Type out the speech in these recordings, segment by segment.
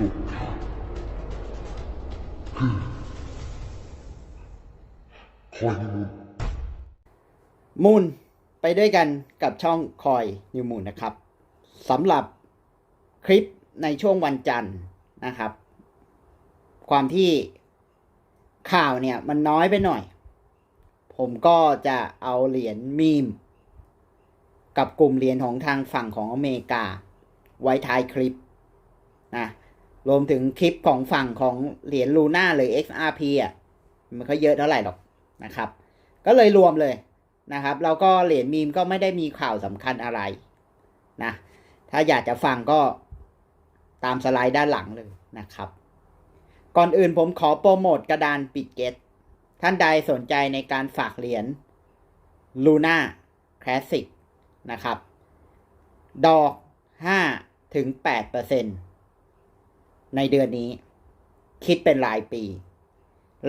สุดคือคอยนิมุนมูนไปด้วยกันกับช่องคอยนิวมูนนะครับสำหรับคลิปในช่วงวันจันทร์นะครับ ความที่ข่าวเนี่ยมันน้อยไปหน่อย ผมก็จะเอาเหรียญมีม กับกลุ่มเหรียญของทางฝั่งของอเมริกา ไว้ท้ายคลิปนะ รวมถึงคลิปของฝั่งของเหรียญลูน่าหรือ XRP อะ มันก็เยอะเท่าไหร่หรอกนะครับ ก็เลยรวมเลยนะครับ แล้วก็เหรียญมีมก็ไม่ได้มีข่าวสำคัญอะไรนะ ถ้าอยากจะฟังก็ตามสไลด์ด้านหลังเลยนะครับ ก่อนอื่นผมขอโปรโมทกระดานปิดเกตท่านใดสนใจในการฝากเหรียญ Luna Classic นะครับ ดอก5ถึง8% ในเดือนนี้ คิดเป็นรายปี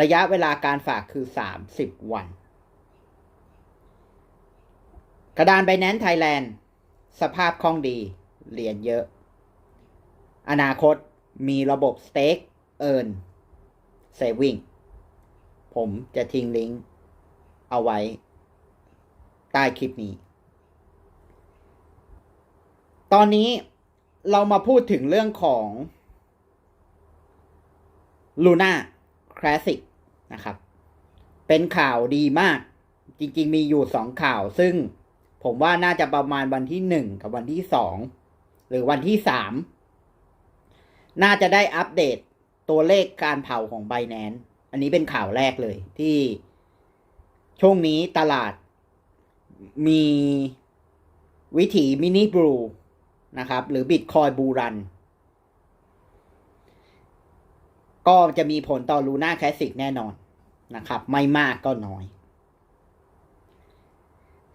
ระยะเวลาการฝากคือ 30 วัน กระดานไบแนนไทยแลนด์สภาพคล่องดี เหรียญเยอะ อนาคตมีระบบสเต็กเอิร์นเซวิงผมจะทิ้งลิงก์เอาไว้ ใต้คลิปนี้ ตอนนี้เรามาพูดถึงเรื่องของ Luna Classic นะครับ เป็นข่าวดีมาก จริงๆ มีอยู่สองข่าว ซึ่งผมว่าน่าจะประมาณวันที่หนึ่งกับวันที่สองหรือวันที่สามน่าจะได้อัปเดตตัวเลขการเผาของ b บ n a n c e อันนี้เป็นข่าวแรกเลยที่ช่วงนี้ตลาดมีวิถีมินิบลูนะครับ หรือบิตคอยบูรัน ก็จะมีผลต่อลูน่าแคสสิกแน่นอนนะครับ ไม่มากก็น้อย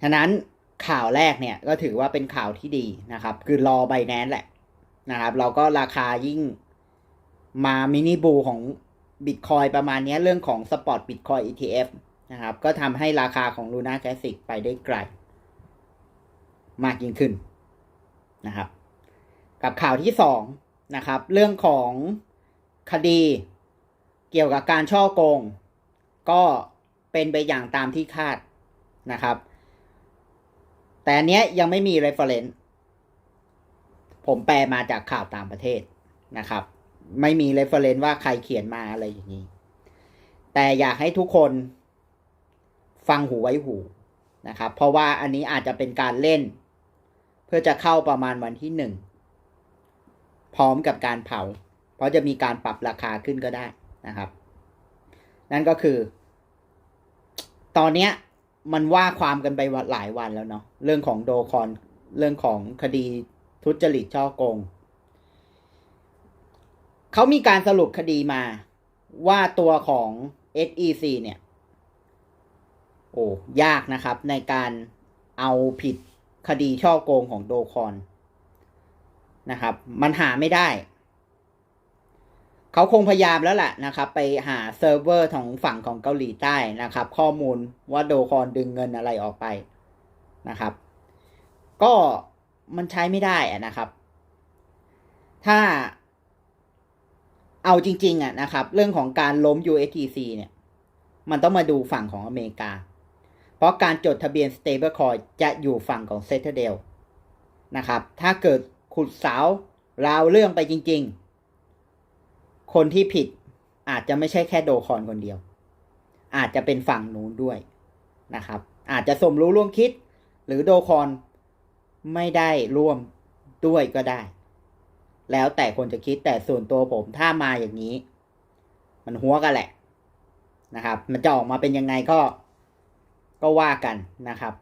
ฉะนั้นข่าวแรกเนี่ยก็ถือว่าเป็นข่าวที่ดีนะครับ คือรอไบแนนแหละนะครับ เราก็ราคายิ่งมามินิบูของบิตคอยประมาณนี้เรื่องของสปอร์ตบิตคอย ETF นะครับ ก็ทำให้ราคาของ Luna Classic ไปได้ไกล มากยิ่งขึ้นนะครับ กับข่าวที่สองนะครับ เรื่องของ คดีเกี่ยวกับการช่อโกง ก็เป็นไปอย่างตามที่คาดนะครับ แต่อันเนี้ยยังไม่มี reference ผมแปลมาจากข่าวต่างประเทศนะครับ ไม่มี reference ว่าใครเขียนมาอะไรอย่างนี้ แต่อยากให้ทุกคนฟังหูไว้หูนะครับ เพราะว่าอันนี้อาจจะเป็นการเล่น เพื่อจะเข้าประมาณวันที่หนึ่งพร้อมกับการเผา เพราะจะมีการปรับราคาขึ้นก็ได้นะครับ นั่นก็คือ ตอนเนี้ยมันว่าความกันไปหลายวันแล้วเนาะเรื่องของโดคอนเรื่องของคดีทุจริตช่อโกงเขามีการสรุปคดีมาว่าตัวของ SEC เนี่ย โอ้ยากนะครับในการเอาผิดคดีช่อโกงของโดคอนนะครับ มันหาไม่ได้ เขาคงพยายามแล้วแหละนะครับ ไปหาเซิร์ฟเวอร์ของฝั่งของเกาหลีใต้นะครับ ข้อมูลว่าโดคอนดึงเงินอะไรออกไปนะครับ ก็มันใช้ไม่ได้อะนะครับ ถ้าเอาจริง ๆอะนะครับ เรื่องของการล้ม USTC เนี่ย มันต้องมาดูฝั่งของอเมริกา เพราะการจดทะเบียน stablecoin จะอยู่ฝั่งของ c e t a d e l นะครับ ถ้าเกิดขุดสาวราวเรื่องไปจริง ๆ คนที่ผิดอาจจะไม่ใช่แค่โดคอนคนเดียว อาจจะเป็นฝั่งนู้นด้วยนะครับ อาจจะสมรู้ร่วมคิด หรือโดคอนไม่ได้ร่วมด้วยก็ได้ แล้วแต่คนจะคิดแต่ส่วนตัวผมถ้ามาอย่างนี้ มันหัวกันแหละนะครับ มันจะออกมาเป็นยังไงก็ก็ว่ากันนะครับ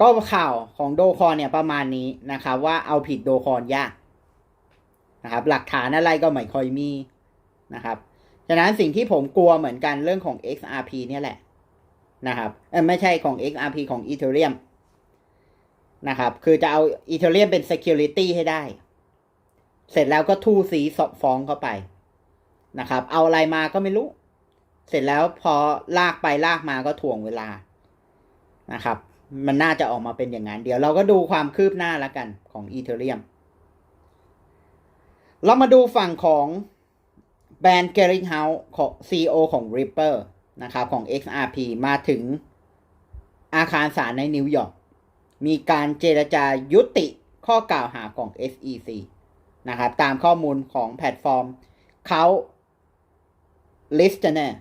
ก็ข่าวของโดคอนเนี่ยประมาณนี้นะครับ ว่าเอาผิดโดคอนยาก นะครับ หลักฐานอะไรก็ไม่ค่อยมีนะครับฉะนั้นสิ่งที่ผมกลัวเหมือนกันเรื่องของ XRP เนี่ยแหละนะครับไม่ใช่ของ XRP ของ Ethereum นะครับ คือจะเอา Ethereum เป็น security ให้ได้ เสร็จแล้วก็ทู่สีสอบฟ้องเข้าไปนะครับ เอาอะไรมาก็ไม่รู้ เสร็จแล้วพอลากไปลากมาก็ถ่วงเวลานะครับ มันน่าจะออกมาเป็นอย่างนั้น เดี๋ยวเราก็ดูความคืบหน้าแล้วกันของ Ethereum เรามาดูฝั่งของแบรนด์เกริงเฮาส์ของ CEO ของ Ripper นะครับของ XRP มาถึงอาคารศาลในนิวยอร์กมีการเจรจายุติข้อกล่าวหาของ SEC นะครับตามข้อมูลของแพลตฟอร์มเขา Listener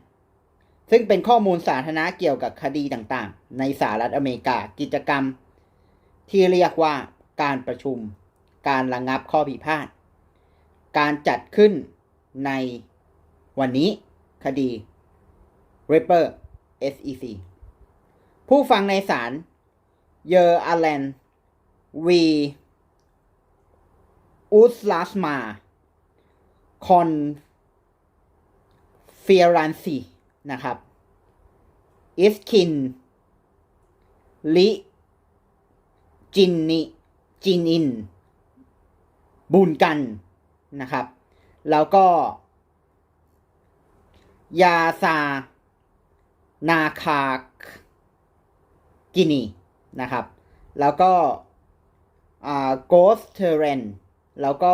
ซึ่งเป็นข้อมูลสาธารณะเกี่ยวกับคดีต่างๆ ในสหรัฐอเมริกากิจกรรม ที่เรียกว่าการประชุม การระงงับข้อพิพาท การจัดขึ้นในวันนี้คดี Ripper SEC ผู้ฟังในศาลเยอร์อาแลนวีอุสลาสมาคอนเฟียรันซีนะครับอิสคินลิจินนิจินอิน บุญกัน นะครับ แล้วก็ ยาซา นาคากินีนะครับ แล้วก็โกสเทเรนแล้วก็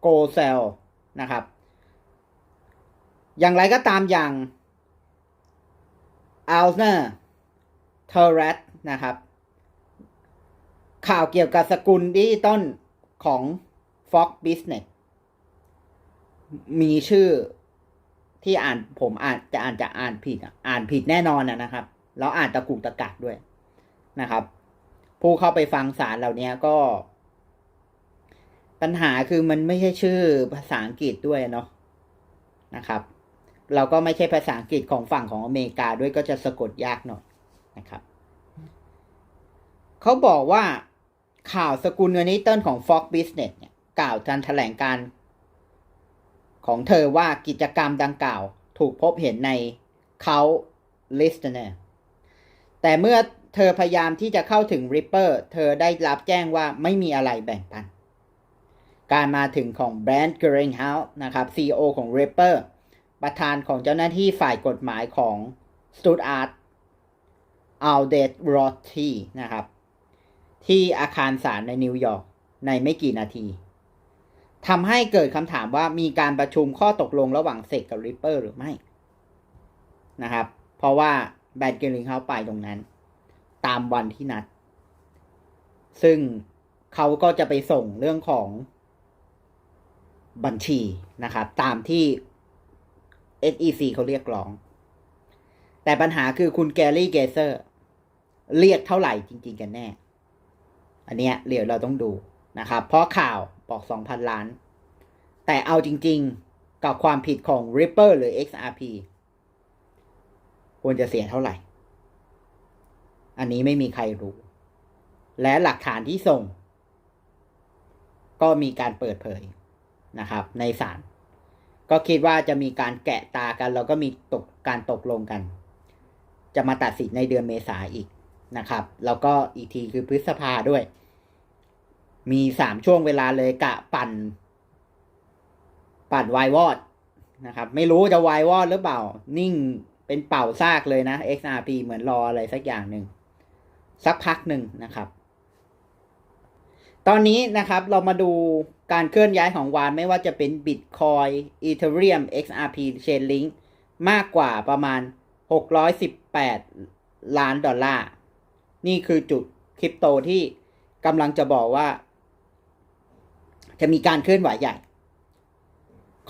โกเซลนะครับ อย่างไรก็ตามอย่างอัลเนอร์เทเรตนะครับ ข่าวเกี่ยวกับสกุลดิจิตอลของ Fox Business มีชื่อที่อ่านผมอ่านจะอ่านจะอ่านผิดอ่านผิดแน่นอนนะครับ แล้วอ่านตะกุกตะกักด้วยนะครับ ผู้เข้าไปฟังสารเหล่านี้ก็ ปัญหาคือมันไม่ใช่ชื่อภาษาอังกฤษด้วยเนาะนะครับ เราก็ไม่ใช่ภาษาอังกฤษของฝั่งของอเมริกาด้วยก็จะสะกดยากหน่อยนะครับเขาบอกว่าข่าวสกุลเงินนิเติลของ Fox Business เนี่ย กล่าวการแถลงการ ของเธอว่ากิจกรรมดังกล่าวถูกพบเห็นในเขา listener แต่เมื่อเธอพยายามที่จะเข้าถึง Ripper เธอได้รับแจ้งว่าไม่มีอะไรแบ่งปัน การมาถึงของแบรนด์ g e r i n g h o u s e นะครับ CEO ของ Ripper ประธานของเจ้าหน้าที่ฝ่ายกฎหมายของ s t u d a r t a l d e t r o t t y นะครับ ที่อาคารศาลในนิวยอร์กในไม่กี่นาที ทำให้เกิดคำถามว่ามีการประชุมข้อตกลงระหว่างเซกกับ Ripper หรือไม่นะครับ เพราะว่าแบดเกลิงเขาไปตรงนั้น ตามวันที่นัด ซึ่งเขาก็จะไปส่งเรื่องของบัญชีนะครับ ตามที่ SEC เขาเรียกร้อง แต่ปัญหาคือคุณแกรี่เกเซอร์ เรียกเท่าไหร่จริง ๆ กันแน่ อันเนี้ยเดี๋ยวเราต้องดูนะครับ เพราะข่าว บอก2,000ล้าน แต่เอาจริง ๆ กับความผิดของ Ripper หรือ XRP ควรจะเสียเท่าไหร่ อันนี้ไม่มีใครรู้ และหลักฐานที่ส่ง ก็มีการเปิดเผยนะครับ ในศาลก็คิดว่าจะมีการแกะตากัน แล้วก็มีตกการตกลงกัน จะมาตัดสินในเดือนเมษาอีกนะครับ แล้วก็อีกทีคือพฤษภาด้วย มีสามช่วงเวลาเลยกะปั่น ปั่นวายวอดนะครับ ไม่รู้จะวายวอดหรือเปล่า นิ่งเป็นเป่าซากเลยนะ XRP เหมือนรออะไรสักอย่างหนึ่งสักพักหนึ่งนะครับ ตอนนี้นะครับเรามาดูการเคลื่อนย้ายของวานไม่ว่าจะเป็น Bitcoin Ethereum XRP Chainlink มากกว่าประมาณ 618 ล้านดอลลาร์ นี่คือจุดคริปโตที่กำลังจะบอกว่า จะมีการเคลื่อนไหวใหญ่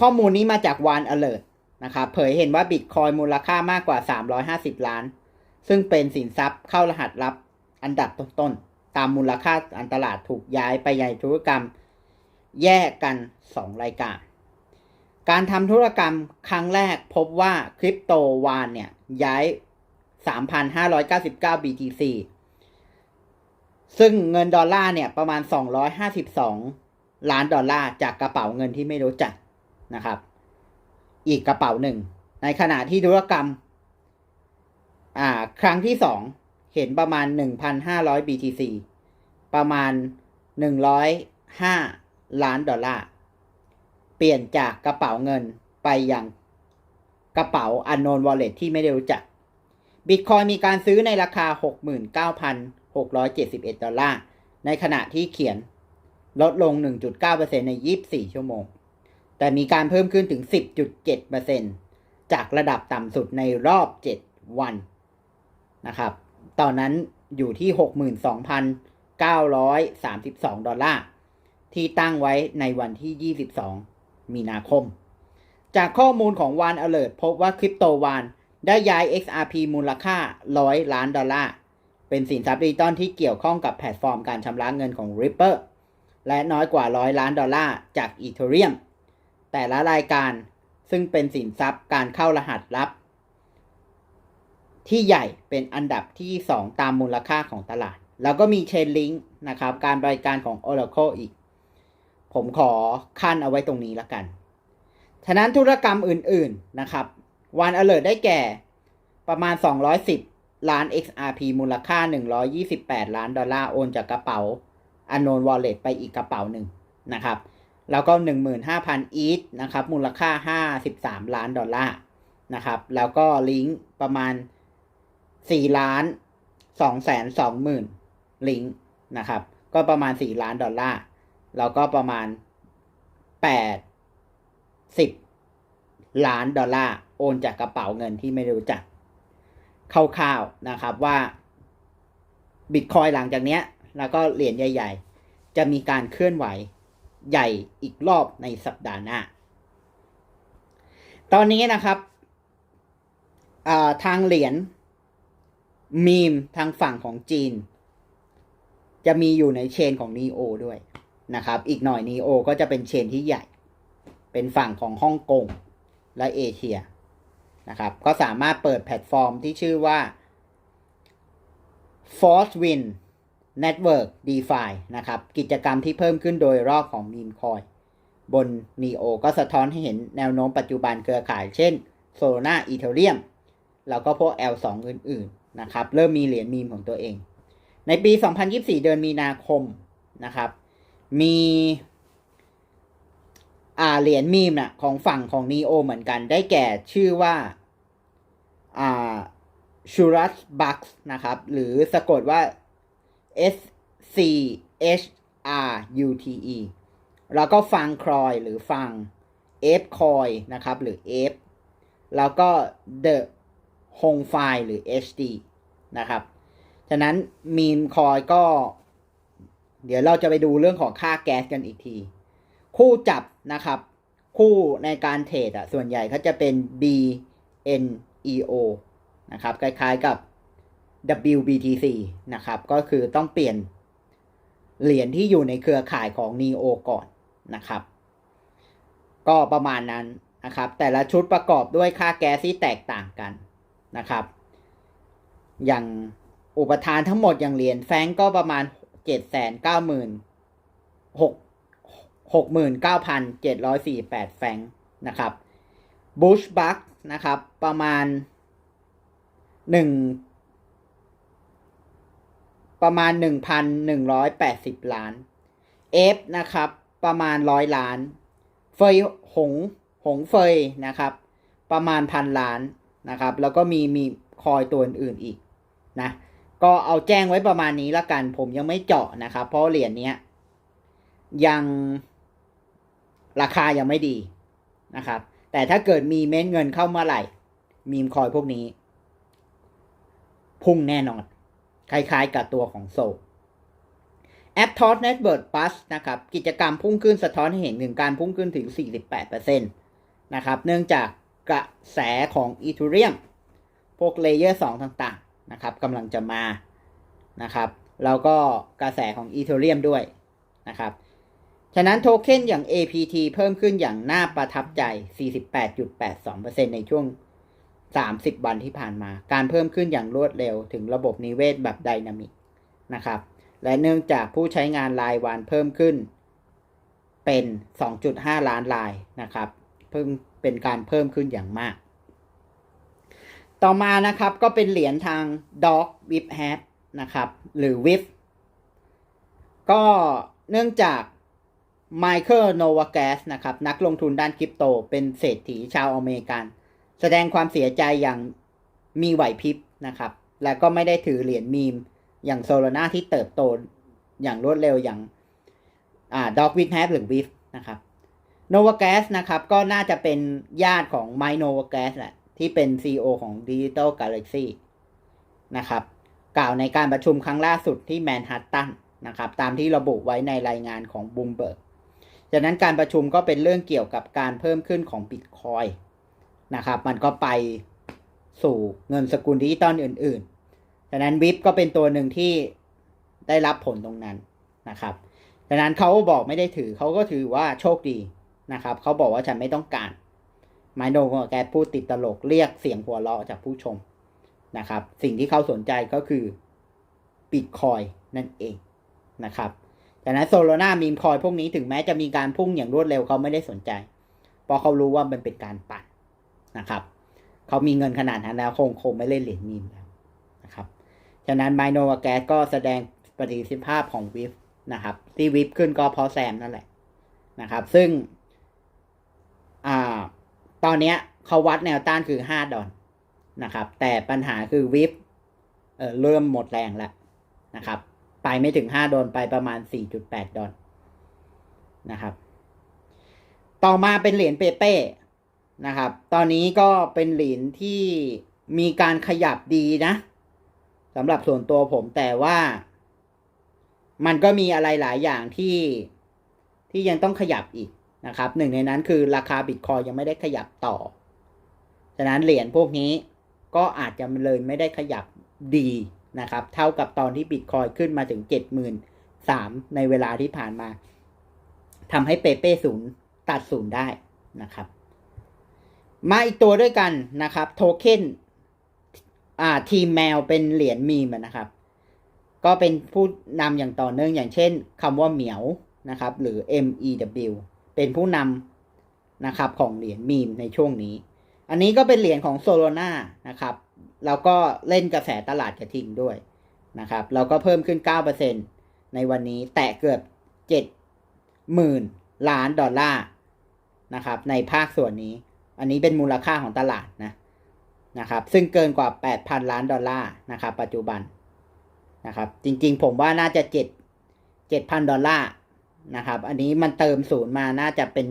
ข้อมูลนี้มาจากวาน alert นะครับเผยเห็นว่าบิตคอยมูลค่ามากกว่า 350 ล้าน ซึ่งเป็นสินทรัพย์เข้ารหัสลับอันดับต้นๆ ตามมูลค่าอันตลาดถูกย้ายไปยังธุรกรรม แยกกัน 2 รายการ การทำธุรกรรมครั้งแรกพบว่าคริปโตวานเนี่ยย้าย 3,599 BTC ซึ่งเงินดอลลาร์เนี่ยประมาณ 252 ล้านดอลลาร์จากกระเป๋าเงินที่ไม่รู้จักนะครับ อีกกระเป๋าหนึ่ง ในขณะที่ธุรกรรม อ่า ครั้งที่สองเห็นประมาณ 1,500 BTC ประมาณ 105 ล้านดอลลาร์ เปลี่ยนจากกระเป๋าเงินไปยังกระเป๋า unknown wallet ที่ไม่ได้รู้จัก Bitcoin มีการซื้อในราคา 69,671 ดอลลาร์ ในขณะที่เขียน ลดลง 1.9%ใน 24 ชั่วโมง แต่มีการเพิ่มขึ้นถึง 10.7%จากระดับต่ำสุดในรอบ 7 วันนะครับ ตอนนั้นอยู่ที่ 62,932 ดอลลาร์ ที่ตั้งไว้ในวันที่ 22 มีนาคม จากข้อมูลของ One Alert พบว่าคริปโตวานได้ย้าย XRP มูลค่า 100 ล้านดอลลาร์ เป็นสินทรัพย์ดิจิตอลที่เกี่ยวข้องกับแพลตฟอร์มการชำระเงินของ Ripple และน้อยกว่า100ล้านดอลลาร์จาก Ethereum แต่ละรายการซึ่งเป็นสินทรัพย์การเข้ารหัสลับ ที่ใหญ่เป็นอันดับที่ 2 ตามมูลค่าของตลาด แล้วก็มี Chainlink นะครับ การบริการของ Oracle อีก ผมขอขั้นเอาไว้ตรงนี้ละกัน ฉะนั้นธุรกรรมอื่น ๆ นะครับวันอเล t ได้แก่ประมาณ 210 ล้าน XRP มูลค่า 128 ล้านดอลลาร์โอนจากกระเป๋า Unknown Wallet ไปอีกกระเป๋าหนึ่งนะครับ แล้วก็ 15,000 ETH นะครับ มูลค่า 53 ล้านดอลลาร์นะครับ แล้วก็ลิงก์ประมาณ 4 ล้าน2แสน2หมื่นลิงก์นะครับ ก็ประมาณ 4 ล้านดอลลาร์ แล้วก็ประมาณ 8 10 ล้านดอลลาร์ โอนจากกระเป๋าเงินที่ไม่รู้จักคร่าวๆนะครับว่าบิตคอยหลังจากเนี้ย แล้วก็เหรียญใหญ่ ๆ จะมีการเคลื่อนไหวใหญ่อีกรอบในสัปดาห์หน้า ตอนนี้นะครับทางเหรียญมีมทางฝั่งของจีน จะมีอยู่ในเชนของ Neo ด้วยนะครับ อีกหน่อย Neo ก็จะเป็นเชนที่ใหญ่ เป็นฝั่งของฮ่องกงและเอเชียนะครับ ก็สามารถเปิดแพลตฟอร์มที่ชื่อว่า Force Win Network DeFi นะครับ กิจกรรมที่เพิ่มขึ้นโดยรอบของ Meme Coin บน Neo ก็สะท้อนให้เห็นแนวโน้มปัจจุบันเครือข่าย เช่น Solana Ethereum แล้วก็พวก L2 อื่น ๆ นะครับ เริ่มมีเหรียญมีมของตัวเอง ในปี 2024 เดือนมีนาคมนะครับ มีอ่าเหรียญมีมนะของฝั่งของ Neo เหมือนกัน ได้แก่ชื่อว่าอ่าชูรัสบัคนะครับ หรือสะกดว่า S C H R U T E แล้วก็ฟังครอยหรือฟัง F คอยนะครับ หรือ F แล้วก็ The Hong File หรือ HD นะครับ ฉะนั้นมีมคอยก็ เดี๋ยวเราจะไปดูเรื่องของค่าแก๊สกันอีกที คู่จับนะครับ คู่ในการเทรดอะส่วนใหญ่เขาจะเป็น B N E O นะครับ คล้ายๆกับ WBTC นะครับ ก็คือต้องเปลี่ยนเหรียญที่อยู่ในเครือข่ายของ NEO ก่อนนะครับ ก็ประมาณนั้นนะครับ แต่ละชุดประกอบด้วยค่าแก๊สที่แตกต่างกันนะครับ อย่างอุปทานทั้งหมดอย่างเหรียญแฟงก็ประมาณ7 9 0 0 0 6 69,748แฟงนะครับบูชบัคนะครับ ประมาณ1 ประมาณ 1,180 ล้าน F นะครับ ประมาณ100ล้าน เฟยหง หงเฟยนะครับ ประมาณพันล้านนะครับ แล้วก็มีมีคอยตัวอื่นอีกนะ ก็เอาแจ้งไว้ประมาณนี้ละกัน ผมยังไม่เจาะนะครับ เพราะเหรียญเนี้ยยังราคายังไม่ดีนะครับ แต่ถ้าเกิดมีเม็ดเงินเข้าเมื่อไหร่ มีมคอยพวกนี้ พุ่งแน่นอน คล้ายๆกับตัวของโซแอปทอสเน็ตเบิร์ดปัสนะครับ กิจกรรมพุ่งขึ้นสะท้อนให้เห็นถึงการพุ่งขึ้นถึง 48%นะครับ เนื่องจากกระแสของอีทูเรียมพวกเลเยอร์2ต่างๆนะครับกำลังจะมานะครับ แล้วก็กระแสของอีทูเรียมด้วยนะครับ ฉะนั้นโทเค็นอย่าง APT เพิ่มขึ้นอย่างน่าประทับใจ 48.82%ในช่วง 30 วันที่ผ่านมา การเพิ่มขึ้นอย่างรวดเร็วถึงระบบนิเวศแบบไดนามิกนะครับ และเนื่องจากผู้ใช้งานรายวันเพิ่มขึ้นเป็น 2.5 ล้านรายนะครับ เพิ่มเป็นการเพิ่มขึ้นอย่างมาก ต่อมานะครับก็เป็นเหรียญทาง Dog w i p Hat นะครับ หรือ w i p ก็เนื่องจากไมเคิลโนวาแกสนะครับ นักลงทุนด้านคริปโต เป็นเศรษฐีชาวอเมริกัน แสดงความเสียใจอย่างมีไหวพริบนะครับ และก็ไม่ได้ถือเหรียญมีม อย่างโซโลนาที่เติบโตอย่างรวดเร็วอย่างอ่า Dog with Hat หรือ WIF นะครับ Nova Gas นะครับก็น่าจะเป็นญาติของ Mike Nova Gas แหละ ที่เป็น CEO ของ Digital Galaxy นะครับ กล่าวในการประชุมครั้งล่าสุดที่แมนฮัตตันนะครับ ตามที่ระบุไว้ในรายงานของ Bloomberg จากนั้นการประชุมก็เป็นเรื่องเกี่ยวกับการเพิ่มขึ้นของ Bitcoin นะครับ มันก็ไปสู่เงินสกุลดิจิตอลอื่นๆจากนั้นวิปก็เป็นตัวหนึ่งที่ได้รับผลตรงนั้นนะครับจากนั้นเขาบอกไม่ได้ถือเขาก็ถือว่าโชคดีนะครับเขาบอกว่าฉันไม่ต้องการไมโนแกพูดติดตลกเรียกเสียงหัวเราะจากผู้ชมนะครับ สิ่งที่เขาสนใจก็คือบิตคอยนั่นเองนะครับจากนั้นโซโลนามีมคอยพวกนี้ถึงแม้จะมีการพุ่งอย่างรวดเร็วเขาไม่ได้สนใจ เพราะเขารู้ว่ามันเป็นการปั่น นะครับเขามีเงินขนาดนั้นแล้วคงคงไม่เล่นเหรียญมีมแล้วนะครับฉะนั้นไมโนวาแกสก็แสดงประสิทธิภาพของวิฟนะครับ ที่วิฟขึ้นก็เพราะแซมนั่นแหละนะครับ ซึ่งอ่าตอนเนี้ยเขาวัดแนวต้านคือห้าดอลนะครับ แต่ปัญหาคือวิฟเออเริ่มหมดแรงแล้วนะครับ ไปไม่ถึงห้าดอลไปประมาณสี่จุดแปดดอลนะครับ ต่อมาเป็นเหรียญเปเป้ นะครับ ตอนนี้ก็เป็นเหรียญที่มีการขยับดีนะสำหรับส่วนตัวผมแต่ว่า มันก็มีอะไรหลายอย่างที่ที่ยังต้องขยับอีกนะครับ หนึ่งในนั้นคือราคาบิตคอยยังไม่ได้ขยับต่อ ฉะนั้นเหรียญพวกนี้ก็อาจจะเลยไม่ได้ขยับดีนะครับ เท่ากับตอนที่บิตคอยขึ้นมาถึงเจ็ดหมื่นสามในเวลาที่ผ่านมาทำให้เปเป้ศูนย์ตัดศูนย์ได้นะครับ มาอีกตัวด้วยกันนะครับโทเค็นอ่าทีมแมวเป็นเหรียญมีมนะครับ ก็เป็นผู้นำอย่างต่อเนื่องอย่างเช่นคำว่าเหมียวนะครับ หรือ MEW เป็นผู้นำนะครับของเหรียญมีมในช่วงนี้ อันนี้ก็เป็นเหรียญของโซโลนานะครับแล้วก็เล่นกระแสตลาดกระทิงด้วยนะครับเราก็เพิ่มขึ้น 9%ในวันนี้แตะเกือบ 70,000 ล้านดอลลาร์นะครับในภาคส่วนนี้ อันนี้เป็นมูลค่าของตลาดนะนะครับซึ่งเกินกว่า 8,000 ล้านดอลลาร์นะครับปัจจุบันนะครับจริงๆ ผมว่าน่าจะ 7 7,000 ดอลลาร์นะครับอันนี้มันเติมศูนย์มาน่าจะเป็น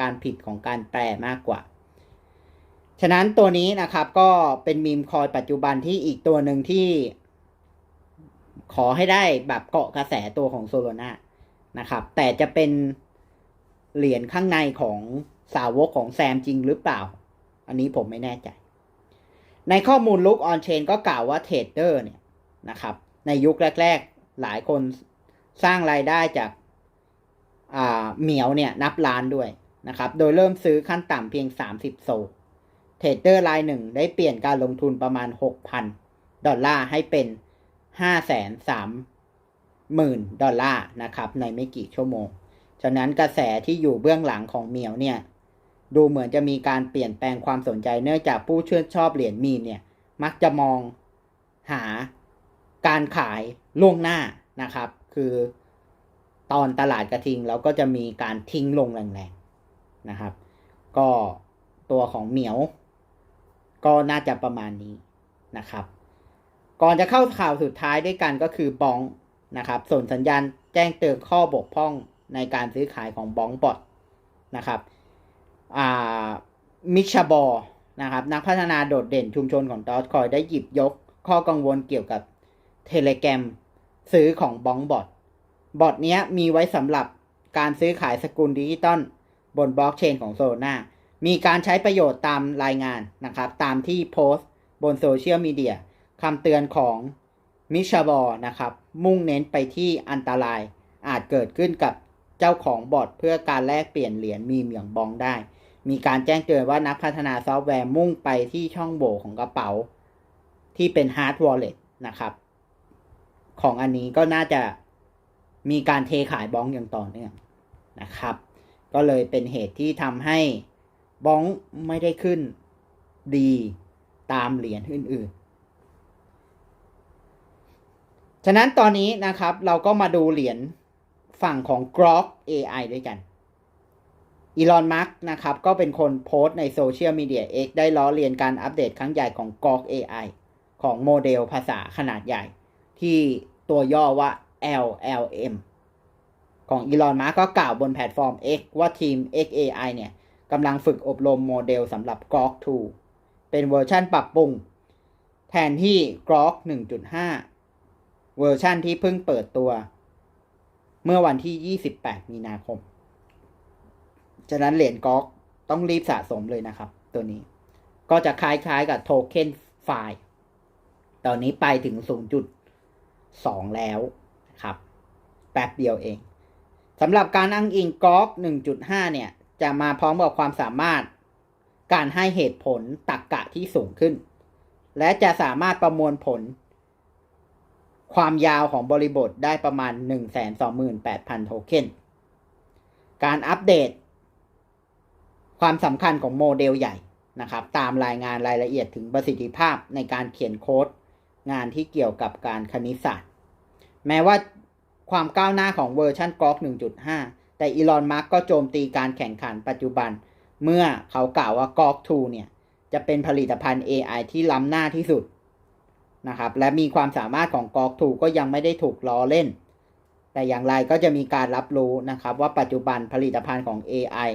การผิดของการแปลมากกว่า ฉะนั้นตัวนี้นะครับก็เป็นมีมคอยปัจจุบันที่อีกตัวหนึ่งที่ ขอให้ได้แบบเกาะกระแสตัวของโซโลนานะครับแต่จะเป็นเหรียญข้างในของ สาวกของแซมจริงหรือเปล่า อันนี้ผมไม่แน่ใจ ในข้อมูลลุกออนเชนก็กล่าวว่าเทรดเดอร์เนี่ยนะครับ ในยุคแรก ๆ หลายคนสร้างรายได้จากเหมียวเนี่ยนับล้านด้วยนะครับ โดยเริ่มซื้อขั้นต่ำเพียง 30 โซ เทรดเดอร์รายหนึ่งได้เปลี่ยนการลงทุนประมาณ 6,000 ดอลลาร์ให้เป็น 5,3หมื่นดอลลาร์นะครับ ในไม่กี่ชั่วโมง ฉะนั้นกระแสที่อยู่เบื้องหลังของเหมียวเนี่ย ดูเหมือนจะมีการเปลี่ยนแปลงความสนใจเนื่องจากผู้ชื่นชอบเหรียญมีมเนี่ย มักจะมองหาการขายล่วงหน้านะครับ คือตอนตลาดกระทิงเราก็จะมีการทิ้งลงแรงๆนะครับ ก็ตัวของเหมียว ก็น่าจะประมาณนี้นะครับ ก่อนจะเข้าข่าวสุดท้ายด้วยกันก็คือบองนะครับส่งสัญญาณแจ้งเตือนข้อบกพร่องในการซื้อขายของบองบอทนะครับ มิชบอนะครับนักพัฒนาโดดเด่นชุมชนของดอทคอยได้หยิบยกข้อกังวลเกี่ยวกับเทเลแกรมซื้อของบองบอทบอทนี้มีไว้สำหรับการซื้อขายสกุลดิจิตอลบนบล็อกเชนของโซลนามีการใช้ประโยชน์ตามรายงานนะครับ ตามที่โพสต์บนโซเชียลมีเดียคำเตือนของมิชบอนะครับ มุ่งเน้นไปที่อันตรายอาจเกิดขึ้นกับเจ้าของบอทเพื่อการแลกเปลี่ยนเหรียญมีมอย่างบองได้ มีการแจ้งเตือนว่านักพัฒนาซอฟต์แวร์มุ่งไปที่ช่องโหว่ของกระเป๋า ที่เป็นฮาร์ดวอลเล็ตนะครับ ของอันนี้ก็น่าจะมีการเทขายบ้องอย่างต่อเนื่องนะครับ ก็เลยเป็นเหตุที่ทำให้บ้องไม่ได้ขึ้นดีตามเหรียญอื่นๆ ฉะนั้นตอนนี้นะครับเราก็มาดูเหรียญฝั่งของ Grok AI ด้วยกัน อีลอน มัสนะครับ ก็เป็นคนโพสต์ในโซเชียลมีเดีย X ได้ล้อเลียนการอัปเดตครั้งใหญ่ของ Grok AI ของโมเดลภาษาขนาดใหญ่ ที่ตัวย่อว่า LLM ของอีลอนมาร์ก็กล่าวบนแพลตฟอร์ม X ว่าทีม XAI เนี่ยกำลังฝึกอบรมโมเดลสำหรับ Grok 2เป็นเวอร์ชันปรับปรุง แทนที่ Grok 1.5 เวอร์ชันที่เพิ่งเปิดตัว เมื่อวันที่ 28 มีนาคม ฉะนั้นเหรียญ Grok ต้องรีบสะสมเลยนะครับ ตัวนี้ก็จะคล้ายๆกับโทเค็นไฟล์ตอนนี้ไปถึง 0.2 แล้วครับ แป๊บเดียวเองสำหรับการอ้างอิงก๊อก 1.5 เนี่ย จะมาพร้อมกับความสามารถการให้เหตุผลตรกกะที่สูงขึ้น และจะสามารถประมวลผล ความยาวของบริบทได้ประมาณ 128,000 โทเค็น การอัปเดต ความสำคัญของโมเดลใหญ่นะครับ ตามรายงานรายละเอียดถึงประสิทธิภาพในการเขียนโค้ดงานที่เกี่ยวกับการคณิตศาสตร์ แม้ว่าความก้าวหน้าของเวอร์ชันกรอก1.5 แต่อีลอนมาร์กก็โจมตีการแข่งขันปัจจุบัน เมื่อเขากล่าวว่ากรอก2เนี่ย จะเป็นผลิตภัณฑ์ AI ที่ล้ำหน้าที่สุดนะครับ และมีความสามารถของกรอก2ก็ยังไม่ได้ถูกล้อเล่น แต่อย่างไรก็จะมีการรับรู้นะครับว่าปัจจุบันผลิตภัณฑ์ของ AI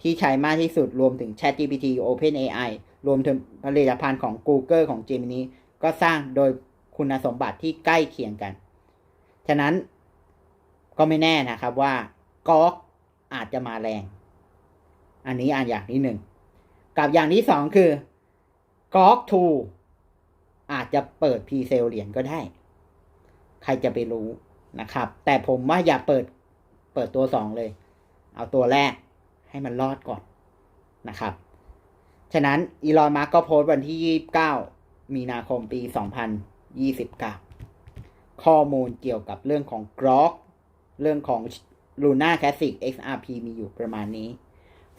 ที่ใช้มากที่สุดรวมถึง ChatGPT OpenAI รวมถึงผลิตภัณฑ์ของ Google ของ Gemini ก็สร้างโดยคุณสมบัติที่ใกล้เคียงกัน ฉะนั้นก็ไม่แน่นะครับว่าก๊อกอาจจะมาแรง อันนี้อันอย่างที่หนึ่ง กับอย่างที่สองคือก๊อกทูอาจจะเปิดพีเซลเหรียญก็ได้ ใครจะไปรู้นะครับ แต่ผมว่าอย่าเปิดเปิดตัวสองเลย เอาตัวแรก ให้มันรอดก่อนนะครับ ฉะนั้นอีลอนมาร์กก็โพสต์วันที่ 29 มีนาคมปี 2029 ข้อมูลเกี่ยวกับเรื่องของ Grok เรื่องของ Luna Classic XRP มีอยู่ประมาณนี้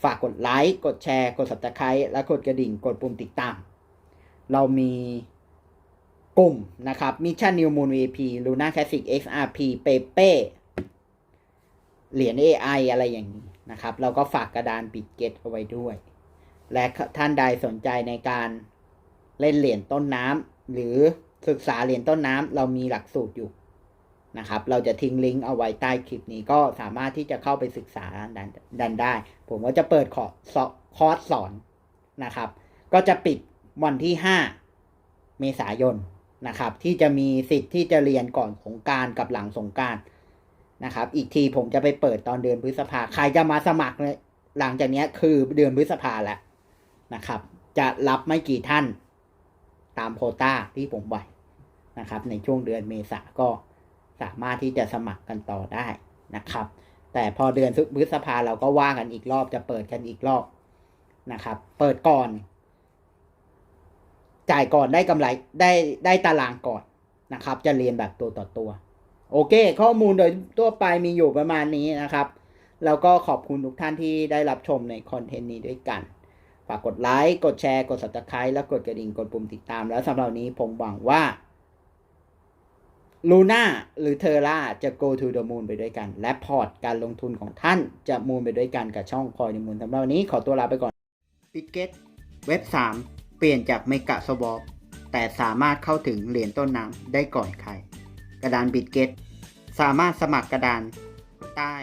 ฝากกดไลค์ กดแชร์ กด Subscribe และกดกระดิ่ง กดปุ่มติดตาม เรามีกลุ่มนะครับ Mission New Moon VP Luna Classic XRP Pepe เหรียญ AI อะไรอย่างนี้ นะครับ เราก็ฝากกระดานปิดเกตเอาไว้ด้วย และท่านใดสนใจในการเล่นเหรียญต้นน้ำหรือศึกษาเหรียญต้นน้ำเรามีหลักสูตรอยู่นะครับ เราจะทิ้งลิงก์เอาไว้ใต้คลิปนี้ก็สามารถที่จะเข้าไปศึกษาดันดันได้ ผมก็จะเปิดคอร์สคอร์สสอนนะครับ ก็จะปิดวันที่ 5 เมษายนนะครับ ที่จะมีสิทธิ์ที่จะเรียนก่อนสงการกับหลังสงการ นะครับ อีกทีผมจะไปเปิดตอนเดือนพฤษภาใครจะมาสมัครเนี่ยหลังจากนี้คือเดือนพฤษภาแล้วนะครับ จะรับไม่กี่ท่านตามโควต้าที่ผมไหวนะครับ ในช่วงเดือนเมษาก็สามารถที่จะสมัครกันต่อได้นะครับ แต่พอเดือนพฤษภาเราก็ว่ากันอีกรอบจะเปิดกันอีกรอบนะครับ เปิดก่อน จ่ายก่อนได้กำไรได้ได้ตารางก่อนนะครับ จะเรียนแบบตัวต่อตัว โอเค ข้อมูลโดยทั่วไปมีอยู่ประมาณนี้นะครับ แล้วก็ขอบคุณทุกท่านที่ได้รับชมในคอนเทนต์นี้ด้วยกัน ฝากกดไลค์ กดแชร์ กด subscribe แล้วกดกระดิ่ง กดปุ่มติดตาม แล้วสำหรับนี้ผมหวังว่าลูน่าหรือเทอร่าจะ go to the moon ไปด้วยกัน และพอร์ตการลงทุนของท่านจะมูนไปด้วยกันกับช่องพอยในมูนสำหรับวันนี้ขอตัวลาไปก่อนปิเกตเว็บ 3 เปลี่ยนจากเมกะสวอปแต่สามารถเข้าถึงเหรียญต้นน้ำได้ก่อนใคร กระดานบิตเกตสามารถสมัครกระดานใต้